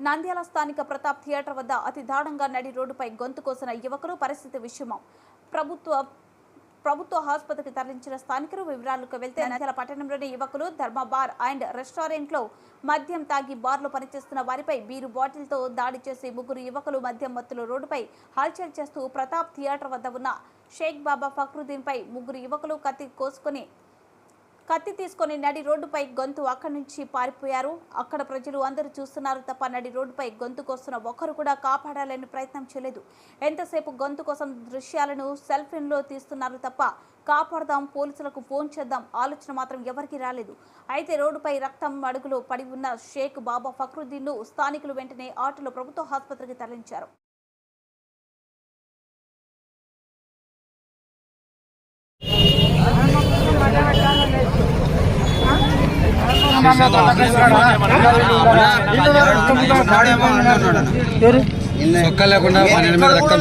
నంద్యాల స్థానిక ప్రతాప్ థియేటర్ వద్ద అతి దారుణంగా నడి రోడ్డుపై గొంతు కోసిన యువకులు పరిస్థితి విషమం. ప్రభుత్వ ప్రభుత్వ ఆసుపత్రికి తరలించిన స్థానికులు వివరాలకు వెళ్తే నంద్యాల పట్టణంలోని యువకులు ధర్మ బార్ అండ్ రెస్టారెంట్లో మద్యం తాగి బార్లో పనిచేస్తున్న వారిపై బీరు బాటిల్తో దాడి చేసి ముగ్గురు యువకులు మద్యం మత్తులు రోడ్డుపై హల్చల్ చేస్తూ ప్రతాప్ థియేటర్ వద్ద ఉన్న షేక్ బాబా ఫక్రుద్దీన్పై ముగ్గురు యువకులు కత్తి కోసుకుని కత్తి తీసుకొని నడి రోడ్డుపై గొంతు అక్కడి నుంచి పారిపోయారు. అక్కడ ప్రజలు అందరూ చూస్తున్నారు తప్ప నడి రోడ్డుపై గొంతు కోస్తున్న ఒక్కరు కూడా కాపాడాలని ప్రయత్నం చేయలేదు. ఎంతసేపు గొంతు కోసం దృశ్యాలను సెల్ఫీన్లో తీస్తున్నారు తప్ప కాపాడదాం పోలీసులకు ఫోన్ చేద్దాం ఆలోచన మాత్రం ఎవరికీ రాలేదు. అయితే రోడ్డుపై రక్తం అడుగులో పడి ఉన్న షేక్ బాబా ఫక్రుద్దీన్ను స్థానికులు వెంటనే ఆటోలో ప్రభుత్వ ఆసుపత్రికి తరలించారు. సొక్క లేకుండా పన్నెండు మీద రక్తం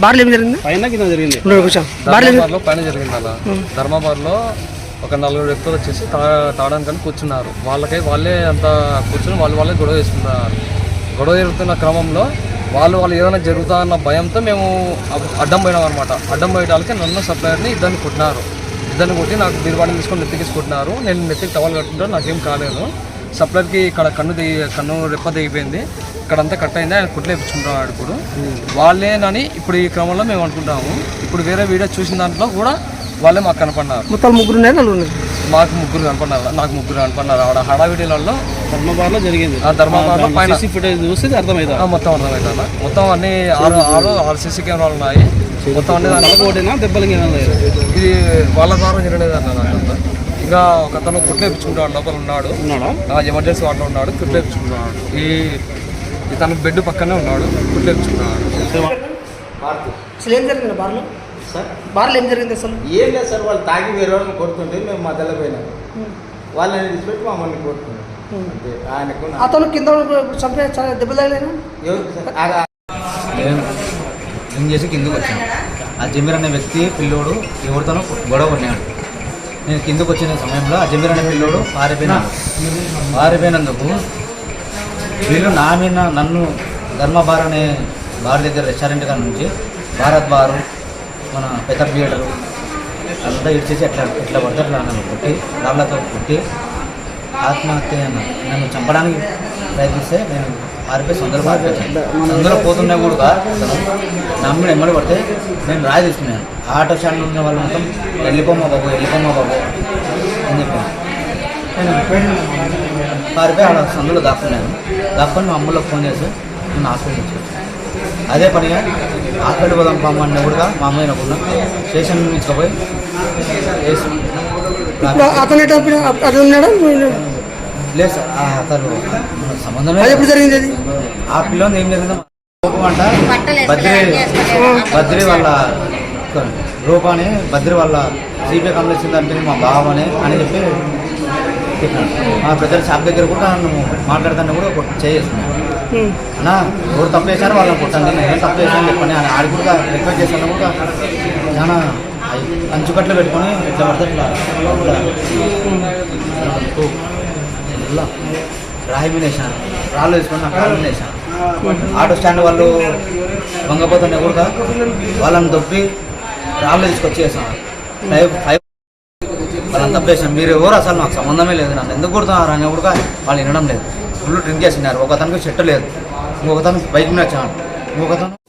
బార్లు ఏం జరిగింది? పైన కింద జరిగింది. ఉండు కూర్చో. బార్లు ఏం- ధర్మాబాద్లో పైన జరిగింది అలా. ధర్మాబాద్లో ఒక నలుగురు వ్యక్తులు వచ్చేసి తా తాగడానికి కూర్చున్నారు. వాళ్ళకే వాళ్ళే అంత కూర్చుని వాళ్ళు వాళ్ళే గొడవ చేసుకున్నారు గొడవ జరుగుతున్న క్రమంలో వాళ్ళు వాళ్ళు ఏదైనా జరుగుతా అన్న భయంతో మేము అడ్డం పోయినాం అనమాట అడ్డం పోయడానికి నన్ను సప్లయర్ని ఇద్దరిని కొట్టినారు. ఇద్దరిని కొట్టి నాకు బీరువాడిని తీసుకొని నెత్తికి కొట్టినారు నేను నెత్తికి టవల్ కట్టుకుంటాను నాకేం కాలేదు. సప్లయర్కి ఇక్కడ కన్ను దిగి కన్ను రెప్ప దిగిపోయింది ఇక్కడంతా కట్ అయింది. ఆయన కుట్లు వేపించుకుంటున్నాడు ఇప్పుడు. వాళ్ళేనని ఇప్పుడు ఈ క్రమంలో మేము అనుకుంటాము. ఇప్పుడు వేరే వీడియో చూసిన దాంట్లో కూడా వాళ్ళే మాకు కనపడినారు మొత్తం ముగ్గురు నలుగురు మాకు ముగ్గురు కనపడినారు నాకు ముగ్గురు కనపడినారు ఆడ హడావిడిలలో ధర్మబార్లో జరిగింది. ఆ ధర్మబార్లో పైన సీసీ ఫుటేజ్ చూస్తే అర్థమైంది? ఆ, మొత్తం అర్థమవుతుందా మొత్తం అన్ని ఆరు ఆరు ఆరు సీసీ కెమెరాలు ఉన్నాయి. మొత్తం అన్ని దాంట్లో ఒకటేనా దెబ్బలు ఇది వాళ్ళ ద్వారా జరిగేది అన్న ఇంకా ఒక అతను కుట్లు వేపించుకుంటాడు లోపల ఉన్నాడు. ఎమర్జెన్సీ వార్డులో ఉన్నాడు. కుట్లు వేపించుకున్నాడు ఈ ఇతను బెడ్ పక్కనే ఉన్నాడు. కుట్లు వేపించుకున్నాడు అసలు ఏం జరిగింది బార్లో? బార్లు ఏం జరిగింది అసలు? ఏం లేదు సార్ వాళ్ళు తాగి వేరే వాళ్ళని కొడుతుంటే మేము మధ్యలో పోయినాం వాళ్ళని విడిచిపెట్టి మమ్మల్ని కొడుతున్నాం. ఆయనకు అతను కింద చంపే చాలా దెబ్బలు తగిలేనా ఎవరికి సార్? ఆ- నేను డ్రింక్ చేసి కిందకు వచ్చాను. ఆ జమీర్ అనే వ్యక్తి పిల్లోడు ఎవరితోనో గొడవ కొన్నాడు నేను కిందకు వచ్చిన సమయంలో ఆ జమీర్ అనే పిల్లోడు పారిపోయినాడు. పారిపోయినందుకు వీళ్ళు నా మీద నన్ను ధర్మబార్ అనే బార్ దగ్గర రెస్టారెంట్ కాడ నుంచి భారత్ బారు మన పెద్ద థియేటరు అంతా చేసి ఎట్లా ఎట్లా పడితే అట్లా నన్ను కొట్టి రాళ్ళతో కొట్టి ఆత్మహత్య నన్ను చంపడానికి ప్రయత్నిస్తే నేను పారిపోయి సొందర అందరూ పోతున్నా కూడా అతను నమ్మిన ఎమ్మడి పడితే నేను రాయి తీసుకున్నాను. ఆ ఆటో స్టాండ్ ఉన్న వాళ్ళు మొత్తం వెళ్ళిపోమా బాబు వెళ్ళిపోమా బాబు అని చెప్పాను. నేను పారిపోయి ఆడ సందులో దాక్కున్నాను. దాక్కుని మా అమ్మలో ఫోన్ చేసి నేను హాస్పిటల్ వచ్చాను అదే పనిగా హాస్పిటల్ పోదాం పామ్మని కూడా మా అమ్మాయి నవ్వుకున్నా స్టేషన్ ఇప్పుడు అతను అతను ఉన్నాడా? లేదు సార్ ఆ అతను ఎప్పుడు జరిగింది అది? ఆ పిల్లని ఏం జరిగిందో అంట బద్రి బద్రి వాళ్ళ రూపాని బద్రి వాళ్ళ సిపిఐ కంప్లైంట్ మా బావని అని చెప్పి చెప్పాను. మా ప్రజల షాప్ దగ్గర కూడా నన్ను మాట్లాడుతాను కూడా కొట్టి చేసేస్తున్నాను అన్నా ఎవరు తప్పు చేశారో వాళ్ళని కొట్టండి నేను ఏం తప్పు చేశాను చెప్పండి అని ఆడి కూడా రిక్వెస్ట్ చేశాను కూడా. చాలా అంచుకట్లు పెట్టుకొని ఇట్లా పడితే ఇట్లా రాయి మీద వేసాను రాళ్ళు వేసుకొని నా కాళ్ళు వేసాను ఆటో స్టాండ్ వాళ్ళు వంగపోతుండే కూడా వాళ్ళని దొబ్బి రాళ్ళు తీసుకొచ్చి వేసాను ఫైవ్ ఫైవ్ వాళ్ళని తప్పేసాను మీరు ఎవరు అసలు నాకు సంబంధమే లేదు నన్ను. ఎందుకు కొడుతున్నారు అని కూడా వాళ్ళు వినడం లేదు. ఫుల్ డ్రింక్ చేసినారు ఒకతనికి చెట్టు లేదు. ఇంకొకతను బైక్ మీద వచ్చాను. ఇంకొకతను